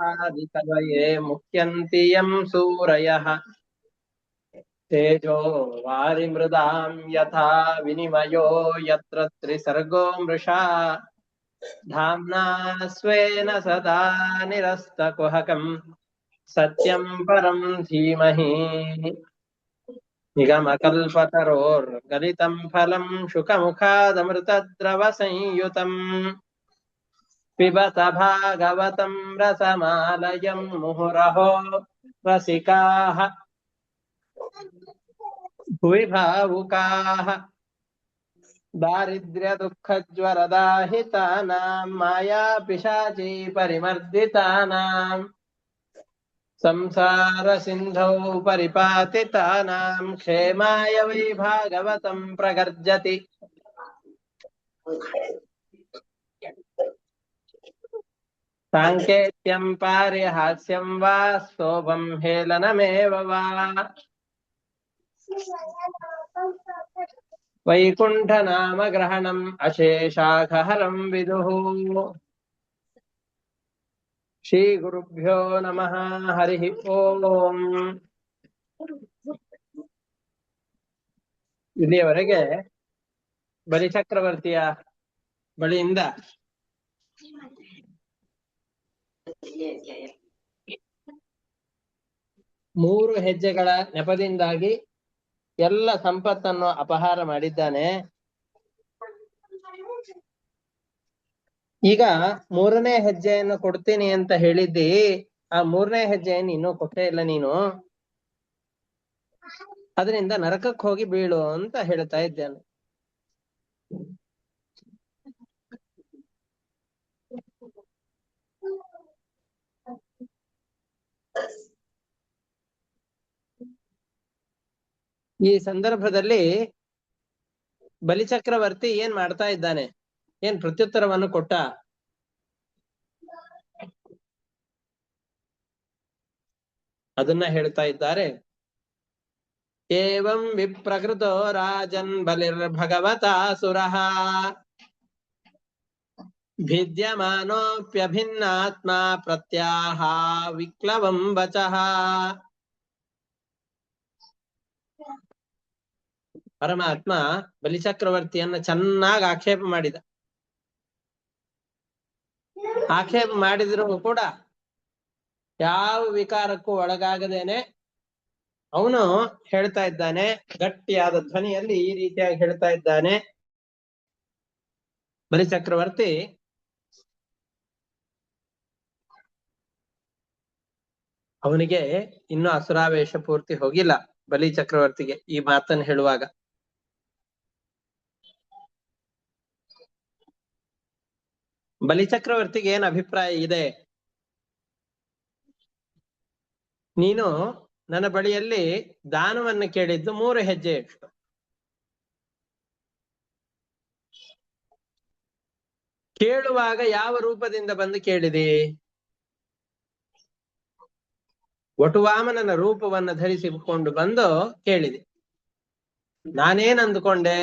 आदिकवये मुह्यन्ति यं सूरयः। तेजो वारिमृदां यथा विनिमयो यत्र त्रिसर्गो मृषा। धाम्ना स्वेन सदा निरस्तकुहकम्। सत्यं परं धीमहि। निगमकल्पतरोर्गलितं फलं शुकमुखादमृतद्रवसंयुतम्। पिबत भागवतं रसमालयं मुहुरहो। रसिकाः भुवि भावुकाः दारिद्र्यदुःखज्वरदाहितानां, मायापिशाची परिमर्दितानां। संसारसिन्धौ परिपातितानां, क्षेमाय वै भागवतं प्रगर्जति। साङ्केत्यं पारिहास्यं वा स्तोभं हेलनमेव वा वैकुण्ठनामग्रहणम् अशेषाखहरं विदुः श्रीगुरुभ्यो नमः हरिः ಓಂ ಇಲ್ಲಿಯವರೆಗೆ ಬಲಿಚಕ್ರವರ್ತಿಯ ಬಳಿಯಿಂದ ಮೂರು ಹೆಜ್ಜೆಗಳ ನೆಪದಿಂದಾಗಿ ಎಲ್ಲ ಸಂಪತ್ತನ್ನು ಅಪಹಾರ ಮಾಡಿದ್ದಾನೆ. ಈಗ ಮೂರನೇ ಹೆಜ್ಜೆಯನ್ನು ಕೊಡ್ತೀನಿ ಅಂತ ಹೇಳಿದ್ದಿ. ಆ ಮೂರನೇ ಹೆಜ್ಜೆಯನ್ನು ಇನ್ನೂ ಕೊಟ್ಟೇ ಇಲ್ಲ ನೀನು. ಅದರಿಂದ ನರಕಕ್ಕೆ ಹೋಗಿ ಬೀಳು ಅಂತ ಹೇಳ್ತಾ ಇದ್ದೇನೆ. ಈ ಸಂದರ್ಭದಲ್ಲಿ ಬಲಿಚಕ್ರವರ್ತಿ ಏನ್ ಮಾಡ್ತಾ ಇದ್ದಾನೆ? ಏನ್ ಪ್ರತ್ಯುತ್ತರವನ್ನು ಕೊಟ್ಟ? ಅದನ್ನ ಹೇಳ್ತಾ ಇದ್ದಾರೆ. ಏವಂ ವಿಪ್ರಕೃತೋ ರಾಜನ್ ಬಲಿರ್ಭಗವತಾಸುರಃ. ಭಿದ್ಯಮಾನೋಪ್ಯಭಿನ್ನಾತ್ಮ ಪ್ರತ್ಯಾಹ ವಿಕ್ಲವಂ ವಚಃ ಪರಮಾತ್ಮ ಬಲಿಚಕ್ರವರ್ತಿಯನ್ನ ಚೆನ್ನಾಗಿ ಆಕ್ಷೇಪ ಮಾಡಿದ. ಆಕ್ಷೇಪ ಮಾಡಿದ್ರು ಕೂಡ ಯಾವ ವಿಕಾರಕ್ಕೂ ಒಳಗಾಗದೇನೆ ಅವನು ಹೇಳ್ತಾ ಇದ್ದಾನೆ, ಗಟ್ಟಿಯಾದ ಧ್ವನಿಯಲ್ಲಿ ಈ ರೀತಿಯಾಗಿ ಹೇಳ್ತಾ ಇದ್ದಾನೆ. ಬಲಿಚಕ್ರವರ್ತಿ ಅವನಿಗೆ ಇನ್ನು ಅಸುರಾವೇಶ ಪೂರ್ತಿ ಹೋಗಿಲ್ಲ ಬಲಿ ಚಕ್ರವರ್ತಿಗೆ ಈ ಮಾತನ್ನು ಹೇಳುವಾಗ. ಬಲಿ ಚಕ್ರವರ್ತಿಗೆ ಏನ್ ಅಭಿಪ್ರಾಯ ಇದೆ? ನೀನು ನನ್ನ ಬಳಿಯಲ್ಲಿ ದಾನವನ್ನು ಕೇಳಿದ್ದು ಮೂರು ಹೆಜ್ಜೆ ಎಷ್ಟು ಕೇಳುವಾಗ ಯಾವ ರೂಪದಿಂದ ಬಂದು ಕೇಳಿದೆ? ವಟುವಾಮನನ ರೂಪವನ್ನು ಧರಿಸಿಕೊಂಡು ಬಂದು ಕೇಳಿದೆ. ನಾನೇನ್ ಅಂದುಕೊಂಡೆ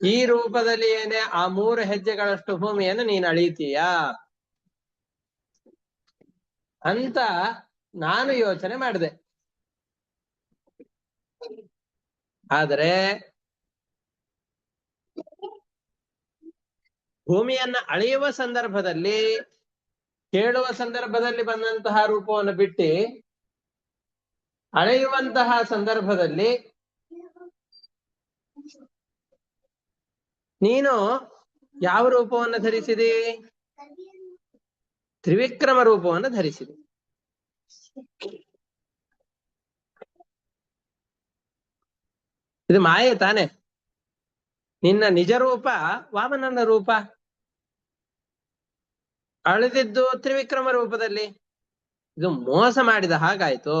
ಈ ರೂಪದಲ್ಲಿ ಏನೇ ಆ ಮೂರು ಹೆಜ್ಜೆಗಳಷ್ಟು ಭೂಮಿಯನ್ನು ನೀನ್ ಅಳೀತೀಯಾ? ಅಂತ ನಾನು ಯೋಚನೆ ಮಾಡಿದೆ. ಆದರೆ ಭೂಮಿಯನ್ನ ಅಳೆಯುವ ಸಂದರ್ಭದಲ್ಲಿ ಕೇಳುವ ಸಂದರ್ಭದಲ್ಲಿ ಬಂದಂತಹ ರೂಪವನ್ನು ಬಿಟ್ಟು ಅಳೆಯುವಂತಹ ಸಂದರ್ಭದಲ್ಲಿ ನೀನು ಯಾವ ರೂಪವನ್ನು ಧರಿಸಿದೆ? ತ್ರಿವಿಕ್ರಮ ರೂಪವನ್ನು ಧರಿಸಿದೆ. ಇದು ಮಾಯೆ ತಾನೆ. ನಿನ್ನ ನಿಜ ರೂಪ ವಾಮನನ ರೂಪ. ಅಳೆದಿದ್ದು ತ್ರಿವಿಕ್ರಮ ರೂಪದಲ್ಲಿ. ಇದು ಮೋಸ ಮಾಡಿದ ಹಾಗಾಯ್ತು.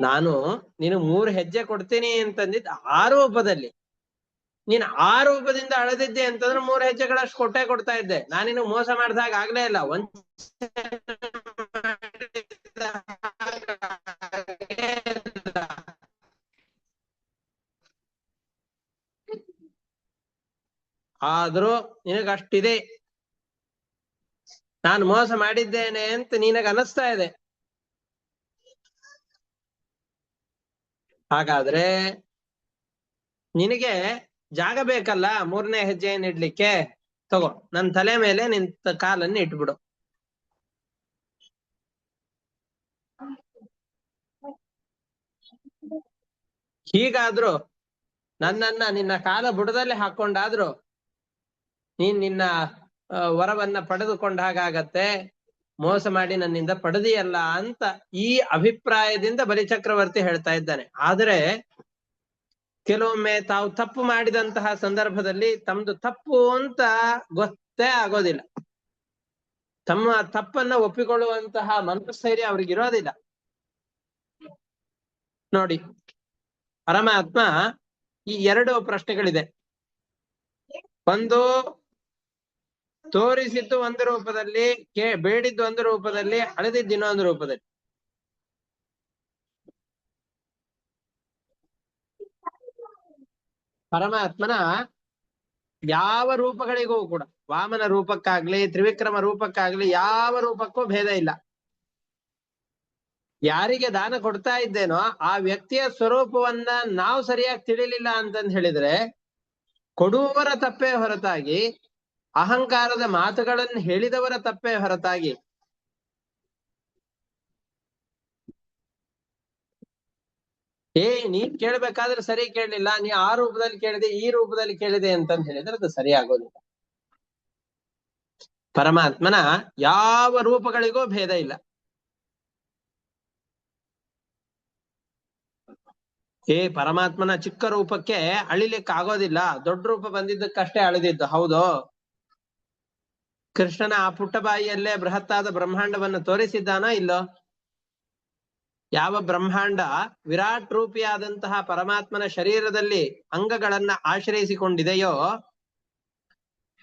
ನಾನು ನೀನು ಮೂರು ಹೆಜ್ಜೆ ಕೊಡ್ತೀನಿ ಅಂತಂದಿದ್ದು ಆ ರೂಪದಲ್ಲಿ. ನೀನ್ ಆ ರೂಪದಿಂದ ಅಳೆದಿದ್ದೆ ಅಂತಂದ್ರೆ ಮೂರು ಹೆಜ್ಜೆಗಳಷ್ಟು ಕೊಟ್ಟೆ ಕೊಡ್ತಾ ಇದ್ದೆ. ನಾನಿನ್ನು ಮೋಸ ಮಾಡಿದಾಗ ಆಗ್ಲೇ ಇಲ್ಲ. ಒಂದ್ ಆದ್ರೂ ನಿನಗಷ್ಟಿದೆ. ನಾನು ಮೋಸ ಮಾಡಿದ್ದೇನೆ ಅಂತ ನಿನಗ ಅನಿಸ್ತಾ ಇದೆ. ಹಾಗಾದ್ರೆ ನಿನಗೆ ಜಾಗ ಬೇಕಲ್ಲ ಮೂರನೇ ಹೆಜ್ಜೆಯನ್ನು ಇಡ್ಲಿಕ್ಕೆ? ತಗೋ, ನನ್ ತಲೆ ಮೇಲೆ ನಿಂತ ಕಾಲನ್ನು ಇಟ್ಬಿಡು. ಹೀಗಾದ್ರೂ ನನ್ನನ್ನ ನಿನ್ನ ಕಾಲ ಬುಡದಲ್ಲಿ ಹಾಕೊಂಡಾದ್ರು ನೀನ್ ನಿನ್ನ ವರವನ್ನ ಪಡೆದುಕೊಂಡ ಹಾಗಾಗತ್ತೆ. ಮೋಸ ಮಾಡಿ ನನ್ನಿಂದ ಪಡೆದಿಯಲ್ಲ ಅಂತ ಈ ಅಭಿಪ್ರಾಯದಿಂದ ಬಲಿಚಕ್ರವರ್ತಿ ಹೇಳ್ತಾ ಇದ್ದಾನೆ. ಆದ್ರೆ ಕೆಲವೊಮ್ಮೆ ತಾವು ತಪ್ಪು ಮಾಡಿದಂತಹ ಸಂದರ್ಭದಲ್ಲಿ ತಮ್ದು ತಪ್ಪು ಅಂತ ಗೊತ್ತೇ ಆಗೋದಿಲ್ಲ. ತಮ್ಮ ತಪ್ಪನ್ನ ಒಪ್ಪಿಕೊಳ್ಳುವಂತಹ ಮನಸ್ಥೈರ್ಯ ಅವ್ರಿಗಿರೋದಿಲ್ಲ ನೋಡಿ, ಪರಮಾತ್ಮ ಈ ಎರಡು ಪ್ರಶ್ನೆಗಳಿದೆ. ಒಂದು ತೋರಿಸಿದ್ದು ಒಂದು ರೂಪದಲ್ಲಿ, ಕೇ, ಬೇಡಿದ್ದು ಒಂದು ರೂಪದಲ್ಲಿ, ಅಳೆದಿದ್ದು ಇನ್ನೊಂದು ರೂಪದಲ್ಲಿ. ಪರಮಾತ್ಮನ ಯಾವ ರೂಪಗಳಿಗೂ ಕೂಡ, ವಾಮನ ರೂಪಕ್ಕಾಗ್ಲಿ, ತ್ರಿವಿಕ್ರಮ ರೂಪಕ್ಕಾಗ್ಲಿ, ಯಾವ ರೂಪಕ್ಕೂ ಭೇದ ಇಲ್ಲ. ಯಾರಿಗೆ ದಾನ ಕೊಡ್ತಾ ಇದ್ದೇನೋ, ಆ ವ್ಯಕ್ತಿಯ ಸ್ವರೂಪವನ್ನ ನಾವು ಸರಿಯಾಗಿ ತಿಳಿಲಿಲ್ಲ ಅಂತಂದ್ ಹೇಳಿದ್ರೆ ಕೊಡುವವರ ತಪ್ಪೇ ಹೊರತಾಗಿ ಅಹಂಕಾರದ ಮಾತುಗಳನ್ನು ಹೇಳಿದವರ ತಪ್ಪೇ ಹೊರತಾಗಿ. ಏ, ನೀನ್ ಕೇಳ್ಬೇಕಾದ್ರೆ ಸರಿ ಕೇಳಲಿಲ್ಲ. ನೀ ಆ ರೂಪದಲ್ಲಿ ಕೇಳಿದೆ, ಈ ರೂಪದಲ್ಲಿ ಕೇಳಿದೆ ಅಂತಂದ್ ಹೇಳಿದ್ರೆ ಅದು ಸರಿ ಆಗೋದಿಲ್ಲ. ಪರಮಾತ್ಮನ ಯಾವ ರೂಪಗಳಿಗೂ ಭೇದ ಇಲ್ಲ. ಏ, ಪರಮಾತ್ಮನ ಚಿಕ್ಕ ರೂಪಕ್ಕೆ ಅಳಿಲಿಕ್ಕೆ ಆಗೋದಿಲ್ಲ ದೊಡ್ಡ ರೂಪ ಬಂದಿದ್ದಕ್ಕಷ್ಟೇ ಅಳಿದಿದ್ದು. ಹೌದು. ಕೃಷ್ಣನ ಆ ಪುಟ್ಟ ಬಾಯಿಯಲ್ಲೇ ಬೃಹತ್ತಾದ ಬ್ರಹ್ಮಾಂಡವನ್ನು ತೋರಿಸಿದ್ದಾನೋ ಇಲ್ಲೋ? ಯಾವ ಬ್ರಹ್ಮಾಂಡ ವಿರಾಟ್ ರೂಪಿಯಾದಂತಹ ಪರಮಾತ್ಮನ ಶರೀರದಲ್ಲಿ ಅಂಗಗಳನ್ನ ಆಶ್ರಯಿಸಿಕೊಂಡಿದೆಯೋ,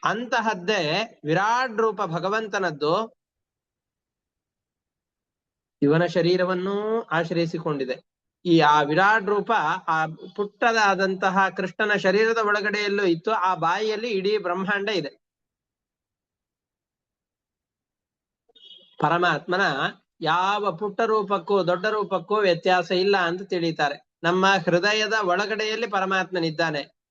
ಅಂತಹದ್ದೇ ವಿರಾಟ್ ರೂಪ ಭಗವಂತನದ್ದು ಇವನ ಶರೀರವನ್ನೂ ಆಶ್ರಯಿಸಿಕೊಂಡಿದೆ. ಈ ಆ ವಿರಾಟ್ ರೂಪ ಆ ಪುಟ್ಟದಾದಂತಹ ಕೃಷ್ಣನ ಶರೀರದ ಒಳಗಡೆಯಲ್ಲೂ ಇತ್ತು, ಆ ಬಾಯಿಯಲ್ಲಿ ಇಡೀ ಬ್ರಹ್ಮಾಂಡ ಇದೆ. ಪರಮಾತ್ಮನ ಯಾವ ಪುಟ್ಟ ರೂಪಕ್ಕೂ ದೊಡ್ಡ ರೂಪಕ್ಕೂ ವ್ಯತ್ಯಾಸ ಇಲ್ಲ ಅಂತ ತಿಳಿತಾರೆ. ನಮ್ಮ ಹೃದಯದ ಒಳಗಡೆಯಲ್ಲಿ ಪರಮಾತ್ಮನಿದ್ದಾನೆ.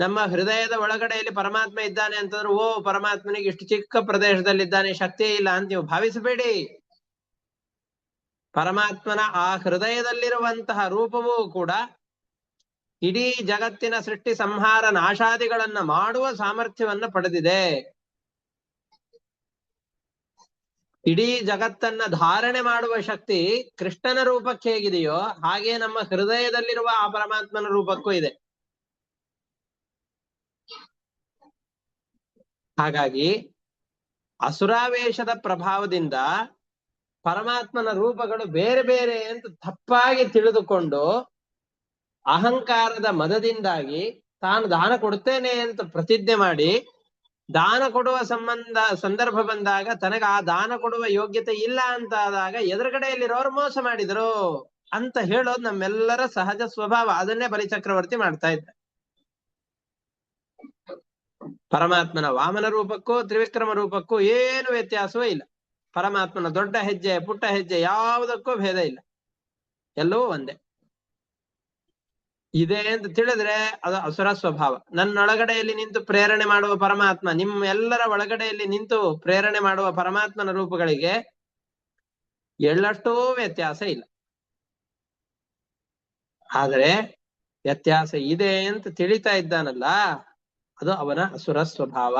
ನಮ್ಮ ಹೃದಯದ ಒಳಗಡೆಯಲ್ಲಿ ಪರಮಾತ್ಮ ಇದ್ದಾನೆ ಅಂತಂದ್ರೆ, ಓ, ಪರಮಾತ್ಮನಿಗೆ ಇಷ್ಟು ಚಿಕ್ಕ ಪ್ರದೇಶದಲ್ಲಿದ್ದಾನೆ ಶಕ್ತಿ ಇಲ್ಲ ಅಂತ ನೀವು ಭಾವಿಸಬೇಡಿ. ಪರಮಾತ್ಮನ ಆ ಹೃದಯದಲ್ಲಿರುವಂತಹ ರೂಪವೂ ಕೂಡ ಇಡೀ ಜಗತ್ತಿನ ಸೃಷ್ಟಿ ಸಂಹಾರ ನಾಶಾದಿಗಳನ್ನ ಮಾಡುವ ಸಾಮರ್ಥ್ಯವನ್ನ ಪಡೆದಿದೆ. ಇಡೀ ಜಗತ್ತನ್ನ ಧಾರಣೆ ಮಾಡುವ ಶಕ್ತಿ ಕೃಷ್ಣನ ರೂಪಕ್ಕೆ ಹೇಗಿದೆಯೋ ಹಾಗೆ ನಮ್ಮ ಹೃದಯದಲ್ಲಿರುವ ಆ ಪರಮಾತ್ಮನ ರೂಪಕ್ಕೂ ಇದೆ. ಹಾಗಾಗಿ ಅಸುರಾವೇಶದ ಪ್ರಭಾವದಿಂದ ಪರಮಾತ್ಮನ ರೂಪಗಳು ಬೇರೆ ಬೇರೆ ಅಂತ ತಪ್ಪಾಗಿ ತಿಳಿದುಕೊಂಡು ಅಹಂಕಾರದ ಮದದಿಂದಾಗಿ ತಾನು ದಾನ ಕೊಡ್ತೇನೆ ಅಂತ ಪ್ರತಿಜ್ಞೆ ಮಾಡಿ ದಾನ ಕೊಡುವ ಸಂಬಂಧ, ಸಂದರ್ಭ ಬಂದಾಗ ತನಗ ಆ ದಾನ ಕೊಡುವ ಯೋಗ್ಯತೆ ಇಲ್ಲ ಅಂತ ಆದಾಗ ಎದುರುಗಡೆಯಲ್ಲಿರೋರು ಮೋಸ ಮಾಡಿದ್ರು ಅಂತ ಹೇಳೋದು ನಮ್ಮೆಲ್ಲರ ಸಹಜ ಸ್ವಭಾವ. ಅದನ್ನೇ ಬಲಿಚಕ್ರವರ್ತಿ ಮಾಡ್ತಾ ಇದ್ದ. ಪರಮಾತ್ಮನ ವಾಮನ ರೂಪಕ್ಕೂ ತ್ರಿವಿಕ್ರಮ ರೂಪಕ್ಕೂ ಏನು ವ್ಯತ್ಯಾಸವೂ ಇಲ್ಲ. ಪರಮಾತ್ಮನ ದೊಡ್ಡ ಹೆಜ್ಜೆ, ಪುಟ್ಟ ಹೆಜ್ಜೆ ಯಾವುದಕ್ಕೂ ಭೇದ ಇಲ್ಲ. ಎಲ್ಲವೂ ಒಂದೇ. ಇದೆ ಅಂತ ತಿಳಿದ್ರೆ ಅದು ಅಸುರ ಸ್ವಭಾವ. ನನ್ನೊಳಗಡೆಯಲ್ಲಿ ನಿಂತು ಪ್ರೇರಣೆ ಮಾಡುವ ಪರಮಾತ್ಮ, ನಿಮ್ಮ ಎಲ್ಲರ ಒಳಗಡೆಯಲ್ಲಿ ನಿಂತು ಪ್ರೇರಣೆ ಮಾಡುವ ಪರಮಾತ್ಮನ ರೂಪಗಳಿಗೆ ಎಳ್ಳಷ್ಟೋ ವ್ಯತ್ಯಾಸ ಇಲ್ಲ. ಆದರೆ ವ್ಯತ್ಯಾಸ ಇದೆ ಅಂತ ತಿಳಿತಾ ಇದ್ದಾನಲ್ಲ, ಅದು ಅವನ ಅಸುರ ಸ್ವಭಾವ.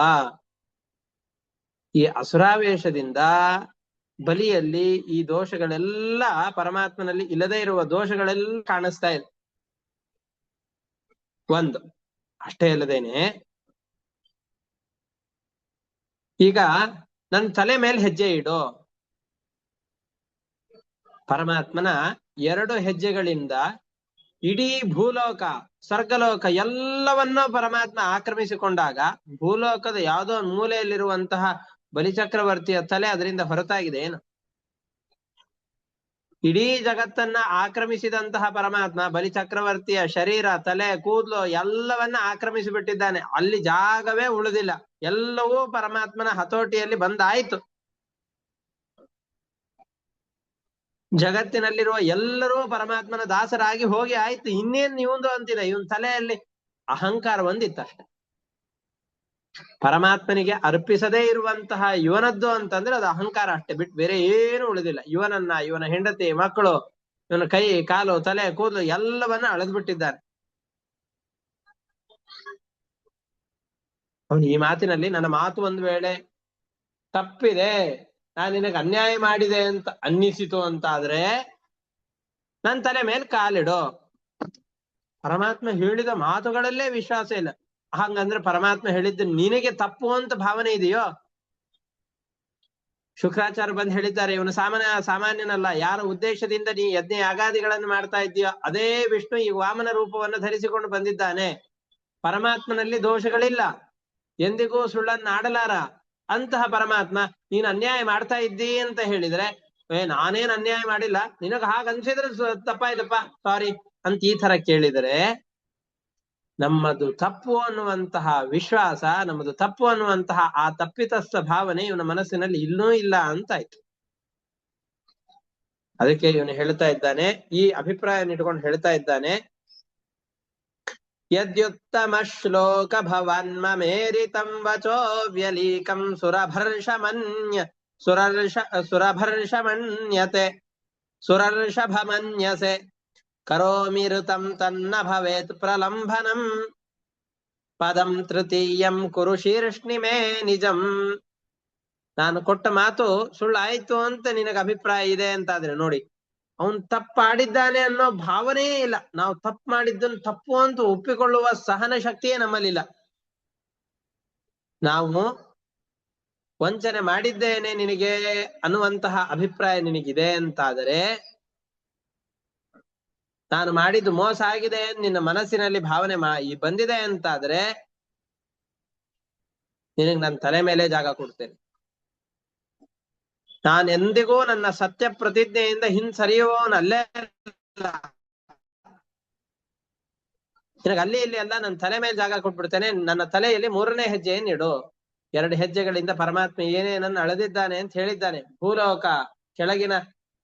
ಈ ಅಸುರಾವೇಶದಿಂದ ಬಲಿಯಲ್ಲಿ ಈ ದೋಷಗಳೆಲ್ಲ ಪರಮಾತ್ಮನಲ್ಲಿ ಇಲ್ಲದೆ ಇರುವ ದೋಷಗಳೆಲ್ಲ ಕಾಣಿಸ್ತಾ ಇದೆ. ಒಂದು. ಅಷ್ಟೇ ಅಲ್ಲದೇನೆ, ಈಗ ನನ್ ತಲೆ ಮೇಲೆ ಹೆಜ್ಜೆ ಇಡು. ಪರಮಾತ್ಮನ ಎರಡು ಹೆಜ್ಜೆಗಳಿಂದ ಇಡೀ ಭೂಲೋಕ, ಸ್ವರ್ಗಲೋಕ ಎಲ್ಲವನ್ನೂ ಪರಮಾತ್ಮ ಆಕ್ರಮಿಸಿಕೊಂಡಾಗ ಭೂಲೋಕದ ಯಾವುದೋ ಮೂಲೆಯಲ್ಲಿರುವಂತಹ ಬಲಿಚಕ್ರವರ್ತಿಯ ತಲೆ ಅದರಿಂದ ಹೊರತಾಗಿದೆ ಏನು? ಇಡೀ ಜಗತ್ತನ್ನ ಆಕ್ರಮಿಸಿದಂತಹ ಪರಮಾತ್ಮ ಬಲಿ ಚಕ್ರವರ್ತಿಯ ಶರೀರ, ತಲೆ, ಕೂದಲು ಎಲ್ಲವನ್ನ ಆಕ್ರಮಿಸಿ ಬಿಟ್ಟಿದ್ದಾನೆ ಅಲ್ಲಿ ಜಾಗವೇ ಉಳಿದಿಲ್ಲ. ಎಲ್ಲವೂ ಪರಮಾತ್ಮನ ಹತೋಟಿಯಲ್ಲಿ ಬಂದಾಯ್ತು. ಜಗತ್ತಿನಲ್ಲಿರುವ ಎಲ್ಲರೂ ಪರಮಾತ್ಮನ ದಾಸರಾಗಿ ಹೋಗಿ ಆಯ್ತು. ಇನ್ನೇನ್ ಇವಂದು ಅಂತಿಲ್ಲ. ಇವನ್ ತಲೆಯಲ್ಲಿ ಅಹಂಕಾರ ಒಂದಿತ್ತಷ್ಟೆ. ಪರಮಾತ್ಮನಿಗೆ ಅರ್ಪಿಸದೇ ಇರುವಂತಹ ಇವನದ್ದು ಅಂತಂದ್ರೆ ಅದು ಅಹಂಕಾರ ಅಷ್ಟೇ ಬಿಟ್ಟು ಬೇರೆ ಏನು ಉಳಿದಿಲ್ಲ. ಇವನನ್ನ, ಇವನ ಹೆಂಡತಿ, ಮಕ್ಕಳು, ಇವನ ಕೈ, ಕಾಲು, ತಲೆ, ಕೂದಲು ಎಲ್ಲವನ್ನ ಅಳೆದು ಬಿಟ್ಟಿದ್ದಾನೆ ಅವನು ಈ ಮಾತಿನಲ್ಲಿ, ನನ್ನ ಮಾತು ಒಂದು ವೇಳೆ ತಪ್ಪಿದೆ, ನಾನು ನಿನಗೆ ಅನ್ಯಾಯ ಮಾಡಿದೆ ಅಂತ ಅನ್ನಿಸಿತು ಅಂತಾದ್ರೆ, ನನ್ ತಲೆ ಮೇಲೆ ಕಾಲಿಡು. ಪರಮಾತ್ಮ ಹೇಳಿದ ಮಾತುಗಳಲ್ಲೇ ವಿಶ್ವಾಸ ಇಲ್ಲ. ಹಂಗಂದ್ರೆ ಪರಮಾತ್ಮ ಹೇಳಿದ್ದು ನಿನಗೆ ತಪ್ಪು ಅಂತ ಭಾವನೆ ಇದೆಯೋ? ಶುಕ್ರಾಚಾರ್ಯ ಬಂದು ಹೇಳಿದ್ದಾರೆ, ಇವನು ಸಾಮಾನ್ಯ, ಸಾಮಾನ್ಯನಲ್ಲ, ಯಾರ ಉದ್ದೇಶದಿಂದ ನೀ ಯಜ್ಞ ಯಾಗಾದಿಗಳನ್ನು ಮಾಡ್ತಾ ಇದ್ದೀಯೋ, ಅದೇ ವಿಷ್ಣು ಈ ವಾಮನ ರೂಪವನ್ನು ಧರಿಸಿಕೊಂಡು ಬಂದಿದ್ದಾನೆ. ಪರಮಾತ್ಮನಲ್ಲಿ ದೋಷಗಳಿಲ್ಲ. ಎಂದಿಗೂ ಸುಳ್ಳನ್ನ ಆಡಲಾರ ಅಂತಹ ಪರಮಾತ್ಮ, ನೀನು ಅನ್ಯಾಯ ಮಾಡ್ತಾ ಇದ್ದೀ ಅಂತ ಹೇಳಿದ್ರೆ, ಏ, ನಾನೇನ್ ಅನ್ಯಾಯ ಮಾಡಿಲ್ಲ? ನಿನಗ ಹಾಗ ಅನ್ಸಿದ್ರೆ ತಪ್ಪಾಯ್ತಪ್ಪ ಸಾರಿ ಅಂತ ಈ ತರ ಕೇಳಿದರೆ ನಮ್ಮದು ತಪ್ಪು ಅನ್ನುವಂತಹ ವಿಶ್ವಾಸ, ನಮ್ಮದು ತಪ್ಪು ಅನ್ನುವಂತಹ ಆ ತಪ್ಪಿತಸ್ಥ ಭಾವನೆ ಇವನ ಮನಸ್ಸಿನಲ್ಲಿ ಇನ್ನೂ ಇಲ್ಲ ಅಂತ ಆಯ್ತು ಅದಕ್ಕೆ ಇವನು ಹೇಳ್ತಾ ಇದ್ದಾನೆ, ಈ ಅಭಿಪ್ರಾಯ ಇಟ್ಕೊಂಡು ಹೇಳ್ತಾ ಇದ್ದಾನೆ, ಯದ್ಯುತ್ತಮ ಶ್ಲೋಕ ಭವನ್ಮಮೇರಿತಂ ವಚೋ ವ್ಯಲೀಕಂ ಸುರಭರ್ಷಮನ್ಯ, ಸುರರ್ಷ, ಸುರಭರ್ಷಮನ್ಯತೆ ಸುರರ್ಷಭಮನ್ಯಸೆ ಕರೋಮಿ ಋತಂ ತನ್ನ ಭವೇತ್ ಪ್ರಲಂಬನಂ ಪದಂ ತೃತೀಯಂ ಕುರು ಶೀರ್ಷ್ಣಿಮೇ ನಿಜಂ ನಾನು ಕೊಟ್ಟ ಮಾತು ಸುಳ್ಳಾಯ್ತು ಅಂತ ನಿನಗೆ ಅಭಿಪ್ರಾಯ ಇದೆ ಅಂತಾದ್ರೆ ನೋಡಿ, ಅವನ್ ತಪ್ಪಾಡಿದ್ದಾನೆ ಅನ್ನೋ ಭಾವನೆಯೇ ಇಲ್ಲ. ನಾವು ತಪ್ಪು ಮಾಡಿದ್ದನ್ ತಪ್ಪು ಅಂತ ಒಪ್ಪಿಕೊಳ್ಳುವ ಸಹನ ಶಕ್ತಿಯೇ ನಮ್ಮಲ್ಲಿಲ್ಲ. ನಾವು ವಂಚನೆ ಮಾಡಿದ್ದೇನೆ ನಿನಗೆ ಅನ್ನುವಂತಹ ಅಭಿಪ್ರಾಯ ನಿನಗಿದೆ ಅಂತಾದರೆ ನಾನು ಮಾಡಿದ್ದು ಮೋಸ ಆಗಿದೆ ನಿನ್ನ ಮನಸ್ಸಿನಲ್ಲಿ ಭಾವನೆ ಮಾ ಬಂದಿದೆ ಅಂತಾದ್ರೆ ನಿನಗೆ ನನ್ನ ತಲೆ ಮೇಲೆ ಜಾಗ ಕೊಡ್ತೇನೆ. ನಾನು ಎಂದಿಗೂ ನನ್ನ ಸತ್ಯ ಪ್ರತಿಜ್ಞೆಯಿಂದ ಹಿಂಸರಿಯುವವನಲ್ಲೇ. ನಿನಗೆ ಅಲ್ಲಿ ಇಲ್ಲಿ ಎಲ್ಲ ನನ್ನ ತಲೆ ಮೇಲೆ ಜಾಗ ಕೊಟ್ಬಿಡ್ತೇನೆ. ನನ್ನ ತಲೆಯಲ್ಲಿ ಮೂರನೇ ಹೆಜ್ಜೆ ಇಡು ಎರಡು ಹೆಜ್ಜೆಗಳಿಂದ ಪರಮಾತ್ಮ ಏನೇನನ್ನು ಅಳೆದಿದ್ದಾನೆ ಅಂತ ಹೇಳಿದ್ದಾನೆ. ಭೂಲೋಕ ಕೆಳಗಿನ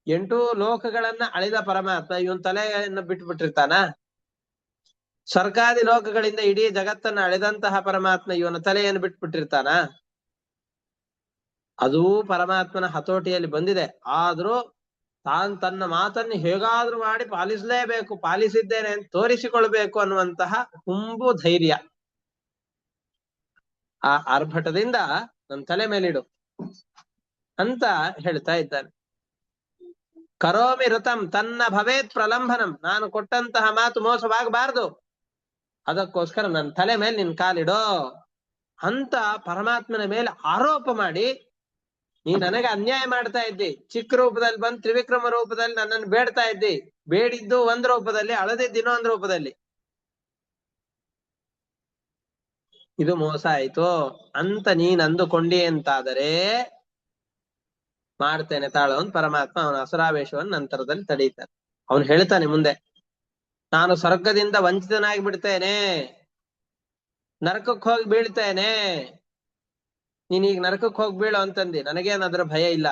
ಎಂಟೂ ಲೋಕಗಳನ್ನ ಅಳಿದ ಪರಮಾತ್ಮ, ಇವನ್ ತಲೆಯನ್ನು ಬಿಟ್ಬಿಟ್ಟಿರ್ತಾನ? ಸ್ವರ್ಗಾದಿ ಲೋಕಗಳಿಂದ ಇಡೀ ಜಗತ್ತನ್ನ ಅಳೆದಂತಹ ಪರಮಾತ್ಮ ಇವನ ತಲೆಯನ್ನು ಬಿಟ್ಬಿಟ್ಟಿರ್ತಾನ? ಅದೂ ಪರಮಾತ್ಮನ ಹತೋಟಿಯಲ್ಲಿ ಬಂದಿದೆ. ಆದ್ರೂ ತಾನು ತನ್ನ ಮಾತನ್ನು ಹೇಗಾದ್ರೂ ಮಾಡಿ ಪಾಲಿಸಲೇಬೇಕು, ಪಾಲಿಸಿದ್ದೇನೆ ಅಂತ ತೋರಿಸಿಕೊಳ್ಬೇಕು ಅನ್ನುವಂತಹ ಹುಂಬು ಧೈರ್ಯ. ಆ ಆರ್ಭಟದಿಂದ ನನ್ನ ತಲೆ ಮೇಲಿಡು ಅಂತ ಹೇಳ್ತಾ ಇದ್ದಾನೆ. ಕರೋಮಿ ಋತಂ, ತನ್ನ ಭವೇತ್ ಪ್ರಲಂಬನಂ ನಾನು ಕೊಟ್ಟಂತಹ ಮಾತು ಮೋಸವಾಗಬಾರದು. ಅದಕ್ಕೋಸ್ಕರ ನನ್ನ ತಲೆ ಮೇಲೆ ನಿನ್ ಕಾಲಿಡೋ ಅಂತ ಪರಮಾತ್ಮನ ಮೇಲೆ ಆರೋಪ ಮಾಡಿ ನೀ ನನಗೆ ಅನ್ಯಾಯ ಮಾಡ್ತಾ ಇದ್ದಿ. ಚಿಕ್ಕ ರೂಪದಲ್ಲಿ ಬಂದ್ ತ್ರಿವಿಕ್ರಮ ರೂಪದಲ್ಲಿ ನನ್ನನ್ನು ಬೇಡ್ತಾ ಇದ್ದಿ. ಬೇಡಿದ್ದು ಒಂದ್ ರೂಪದಲ್ಲಿ, ಅಳದಿದ್ದು ಇನ್ನೊಂದ್ ರೂಪದಲ್ಲಿ. ಇದು ಮೋಸ ಆಯ್ತು ಅಂತ ನೀನ್ ಅಂದುಕೊಂಡಿ ಅಂತಾದರೆ ಮಾಡ್ತೇನೆ ತಾಳು ಅಂತ ಪರಮಾತ್ಮ ಅವನ ಅಸುರಾವೇಶವನ್ನು ನಂತರದಲ್ಲಿ ತಡೀತಾನೆ. ಅವನು ಹೇಳ್ತಾನೆ ಮುಂದೆ, ನಾನು ಸ್ವರ್ಗದಿಂದ ವಂಚಿತನಾಗಿ ಬಿಡ್ತೇನೆ ನರಕಕ್ಕೆ ಹೋಗಿ ಬೀಳ್ತೇನೆ. ನೀನೀಗ ನರಕಕ್ಕೆ ಹೋಗಿ ಬೀಳು ಅಂತಂದಿ. ನನಗೇನಾದ್ರೂ ಭಯ ಇಲ್ಲ.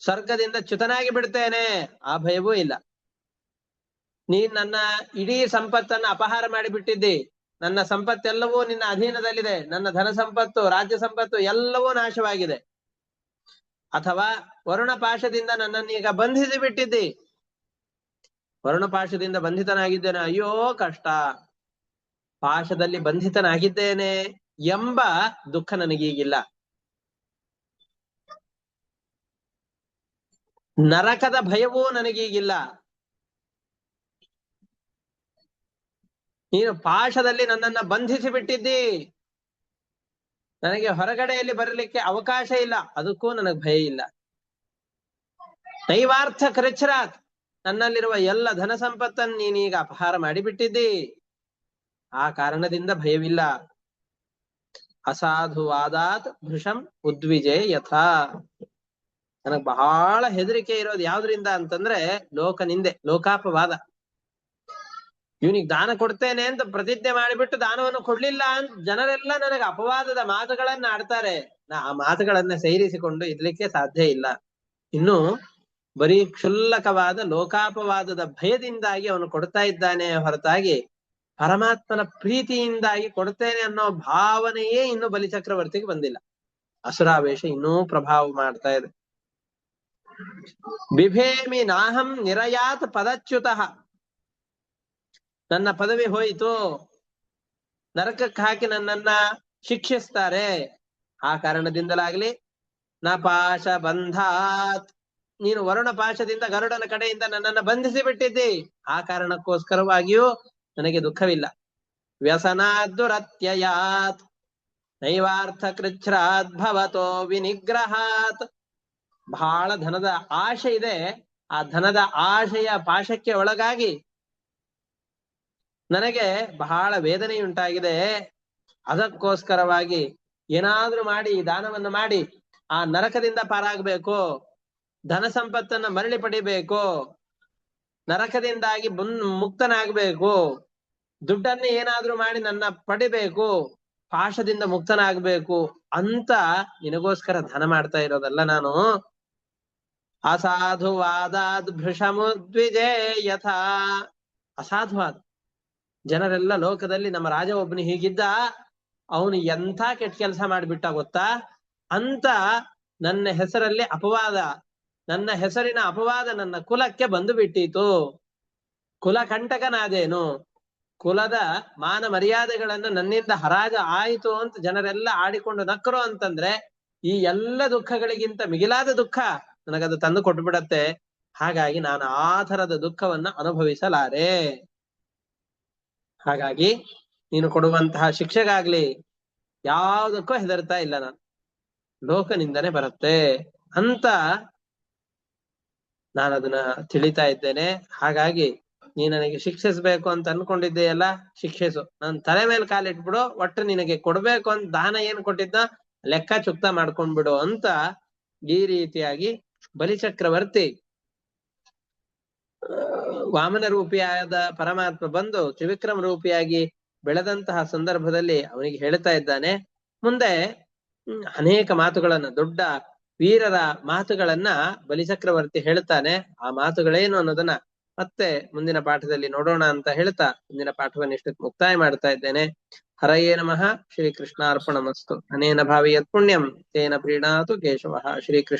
ಸ್ವರ್ಗದಿಂದ ಚ್ಯುತನಾಗಿ ಬಿಡ್ತೇನೆ ಆ ಭಯವೂ ಇಲ್ಲ. ನೀನ್ ನನ್ನ ಇಡೀ ಸಂಪತ್ತನ್ನ ಅಪಹಾರ ಮಾಡಿ ಬಿಟ್ಟಿದ್ದಿ ನನ್ನ ಸಂಪತ್ತೆಲ್ಲವೂ ನಿನ್ನ ಅಧೀನದಲ್ಲಿದೆ. ನನ್ನ ಧನ ಸಂಪತ್ತು, ರಾಜ್ಯ ಸಂಪತ್ತು ಎಲ್ಲವೂ ನಾಶವಾಗಿದೆ. ಅಥವಾ ವರುಣ ಪಾಶದಿಂದ ನನ್ನನ್ನು ಈಗ ಬಂಧಿಸಿ ಬಿಟ್ಟಿದ್ದಿ? ವರುಣ ಪಾಶದಿಂದ ಬಂಧಿತನಾಗಿದ್ದೇನೆ. ಅಯ್ಯೋ, ಕಷ್ಟ. ಪಾಶದಲ್ಲಿ ಬಂಧಿತನಾಗಿದ್ದೇನೆ ಎಂಬ ದುಃಖ ನನಗೀಗಿಲ್ಲ. ನರಕದ ಭಯವೂ ನನಗೀಗಿಲ್ಲ. ನೀನು ಪಾಶದಲ್ಲಿ ನನ್ನನ್ನ ಬಂಧಿಸಿ ಬಿಟ್ಟಿದ್ದಿ? ನನಗೆ ಹೊರಗಡೆಯಲ್ಲಿ ಬರಲಿಕ್ಕೆ ಅವಕಾಶ ಇಲ್ಲ. ಅದಕ್ಕೂ ನನಗೆ ಭಯ ಇಲ್ಲ. ದೈವಾರ್ಥ ಕೃಚ್ರಾತ್ ನನ್ನಲ್ಲಿರುವ ಎಲ್ಲ ಧನ ಸಂಪತ್ತನ್ನು ನೀನೀಗ ಅಪಹಾರ ಮಾಡಿಬಿಟ್ಟಿದ್ದಿ. ಆ ಕಾರಣದಿಂದ ಭಯವಿಲ್ಲ. ಅಸಾಧುವಾದಾತ್ ಭೃಷಂ ಉದ್ವಿಜೆ ಯಥಾ. ನನಗ್ ಬಹಳ ಹೆದರಿಕೆ ಇರೋದು ಯಾವ್ದ್ರಿಂದ ಅಂತಂದ್ರೆ ಲೋಕ ನಿಂದೆ ಲೋಕಾಪವಾದ. ಇವನಿಗೆ ದಾನ ಕೊಡ್ತೇನೆ ಅಂತ ಪ್ರತಿಜ್ಞೆ ಮಾಡಿಬಿಟ್ಟು ದಾನವನ್ನು ಕೊಡ್ಲಿಲ್ಲ ಅಂತ ಜನರೆಲ್ಲ ನನಗೆ ಅಪವಾದದ ಮಾತುಗಳನ್ನ ಆಡ್ತಾರೆ. ನಾ ಆ ಮಾತುಗಳನ್ನ ಸೇರಿಸಿಕೊಂಡು ಇರ್ಲಿಕ್ಕೆ ಸಾಧ್ಯ ಇಲ್ಲ. ಇನ್ನು ಬರೀ ಕ್ಷುಲ್ಲಕವಾದ ಲೋಕಾಪವಾದದ ಭಯದಿಂದಾಗಿ ಅವನು ಕೊಡ್ತಾ ಇದ್ದಾನೆ ಹೊರತಾಗಿ ಪರಮಾತ್ಮನ ಪ್ರೀತಿಯಿಂದಾಗಿ ಕೊಡ್ತೇನೆ ಅನ್ನೋ ಭಾವನೆಯೇ ಇನ್ನು ಬಲಿಚಕ್ರವರ್ತಿಗೆ ಬಂದಿಲ್ಲ. ಅಸುರಾವೇಶ ಇನ್ನೂ ಪ್ರಭಾವ ಮಾಡ್ತಾ ಇದೆ. ಬಿಭೇಮಿ ನಾಹಂ ನಿರಯಾತ್ ಪದಚ್ಯುತಃ. ನನ್ನ ಪದವಿ ಹೋಯಿತು. ನರಕಕ್ಕೆ ಹಾಕಿ ನನ್ನನ್ನ ಶಿಕ್ಷಿಸ್ತಾರೆ. ಆ ಕಾರಣದಿಂದಲಾಗ್ಲಿ ನ ಪಾಶ ಬಂಧಾತ್. ನೀನು ವರುಣ ಪಾಶದಿಂದ ಗರುಡನ ಕಡೆಯಿಂದ ನನ್ನನ್ನ ಬಂಧಿಸಿ ಬಿಟ್ಟಿದ್ದಿ ಆ ಕಾರಣಕ್ಕೋಸ್ಕರವಾಗಿಯೂ ನನಗೆ ದುಃಖವಿಲ್ಲ. ವ್ಯಸನಾದ್ದುರತ್ಯಯಾತ್. ನೈವಾರ್ಥ ಕೃಚ್ಛ್ರಾತ್ ಭವತೋ ವಿನಿಗ್ರಹಾತ್. ಬಹಳ ಧನದ ಆಶೆ ಇದೆ. ಆ ಧನದ ಆಶೆಯ ಪಾಶಕ್ಕೆ ಒಳಗಾಗಿ ನನಗೆ ಬಹಳ ವೇದನೆಯುಂಟಾಗಿದೆ. ಅದಕ್ಕೋಸ್ಕರವಾಗಿ ಏನಾದ್ರೂ ಮಾಡಿ, ದಾನವನ್ನು ಮಾಡಿ, ಆ ನರಕದಿಂದ ಪಾರಾಗಬೇಕು. ಧನ ಸಂಪತ್ತನ್ನ ಮರಳಿ ಪಡಿಬೇಕು. ನರಕದಿಂದಾಗಿ ಮುನ್ ಮುಕ್ತನಾಗಬೇಕು. ದುಡ್ಡನ್ನ ಏನಾದ್ರೂ ಮಾಡಿ ನನ್ನ ಪಡಿಬೇಕು. ಪಾಶದಿಂದ ಮುಕ್ತನಾಗಬೇಕು ಅಂತ ನಿನಗೋಸ್ಕರ ಧನ ಮಾಡ್ತಾ ಇರೋದಲ್ಲ ನಾನು. ಅಸಾಧುವಾದಾದ್ ಭೃಷಮುದ್ವಿಜೇ ಯಥಾ. ಅಸಾಧುವಾದ. ಜನರೆಲ್ಲ ಲೋಕದಲ್ಲಿ ನಮ್ಮ ರಾಜ ಒಬ್ಬನು ಹೀಗಿದ್ದ, ಅವನು ಎಂಥ ಕೆಟ್ಟ ಕೆಲಸ ಮಾಡಿಬಿಟ್ಟ ಗೊತ್ತಾ? ಅಂತ ನನ್ನ ಹೆಸರಲ್ಲಿ ಅಪವಾದ, ನನ್ನ ಹೆಸರಿನ ಅಪವಾದ ನನ್ನ ಕುಲಕ್ಕೆ ಬಂದು ಬಿಟ್ಟಿತು. ಕುಲ ಕಂಟಕನಾದೇನು. ಕುಲದ ಮಾನ ಮರ್ಯಾದೆಗಳನ್ನು ನನ್ನಿಂದ ಹರಾಜ ಆಯಿತು ಅಂತ ಜನರೆಲ್ಲ ಆಡಿಕೊಂಡು ನಕ್ಕರು ಅಂತಂದ್ರೆ, ಈ ಎಲ್ಲ ದುಃಖಗಳಿಗಿಂತ ಮಿಗಿಲಾದ ದುಃಖ ನನಗದು ತಂದು ಕೊಟ್ಟು ಬಿಡತ್ತೆ ಹಾಗಾಗಿ ನಾನು ಆ ತರದ ದುಃಖವನ್ನ ಅನುಭವಿಸಲಾರೆ. ಹಾಗಾಗಿ ನೀನು ಕೊಡುವಂತಹ ಶಿಕ್ಷೆಗಾಗ್ಲಿ ಯಾವುದಕ್ಕೂ ಹೆದರ್ತಾ ಇಲ್ಲ ನಾನು. ಲೋಕನಿಂದನೆ ಬರುತ್ತೆ ಅಂತ ನಾನು ಅದನ್ನ ತಿಳಿತಾ ಇದ್ದೇನೆ. ಹಾಗಾಗಿ ನೀ ನನಗೆ ಶಿಕ್ಷಿಸ್ಬೇಕು ಅಂತ ಅನ್ಕೊಂಡಿದ್ದೆಯಲ್ಲ, ಶಿಕ್ಷಿಸು. ನನ್ ತಲೆ ಮೇಲೆ ಕಾಲಿಟ್ಬಿಡು ಒಟ್ಟು ನಿನಗೆ ಕೊಡ್ಬೇಕು ಅಂತ ದಾನ ಏನ್ ಕೊಟ್ಟಿದ್ದ ಲೆಕ್ಕ ಚುಕ್ತ ಮಾಡ್ಕೊಂಡ್ಬಿಡು ಅಂತ ಈ ರೀತಿಯಾಗಿ ಬಲಿಚಕ್ರವರ್ತಿ ವಾಮನ ರೂಪಿಯಾದ ಪರಮಾತ್ಮ ಬಂದು ತ್ರಿವಿಕ್ರಮ ರೂಪಿಯಾಗಿ ಬೆಳೆದಂತಹ ಸಂದರ್ಭದಲ್ಲಿ ಅವನಿಗೆ ಹೇಳ್ತಾ ಇದ್ದಾನೆ, ಮುಂದೆ ಅನೇಕ ಮಾತುಗಳನ್ನ, ದೊಡ್ಡ ವೀರರ ಮಾತುಗಳನ್ನ ಬಲಿಚಕ್ರವರ್ತಿ ಹೇಳ್ತಾನೆ. ಆ ಮಾತುಗಳೇನು ಅನ್ನೋದನ್ನ ಮತ್ತೆ ಮುಂದಿನ ಪಾಠದಲ್ಲಿ ನೋಡೋಣ ಅಂತ ಹೇಳ್ತಾ ಮುಂದಿನ ಪಾಠವನ್ನು ಇಷ್ಟಕ್ಕೆ ಮುಕ್ತಾಯ ಮಾಡ್ತಾ ಇದ್ದೇನೆ. ಹರಯೇ ನಮಃ. ಶ್ರೀ ಕೃಷ್ಣಾರ್ಪಣಮಸ್ತು ಅನೇನ ಭಾವಿ ಯತ್ ಪುಣ್ಯಂ. ತೇನ ಪ್ರೀಣಾತು ಕೇಶವ. ಶ್ರೀಕೃಷ್ಣ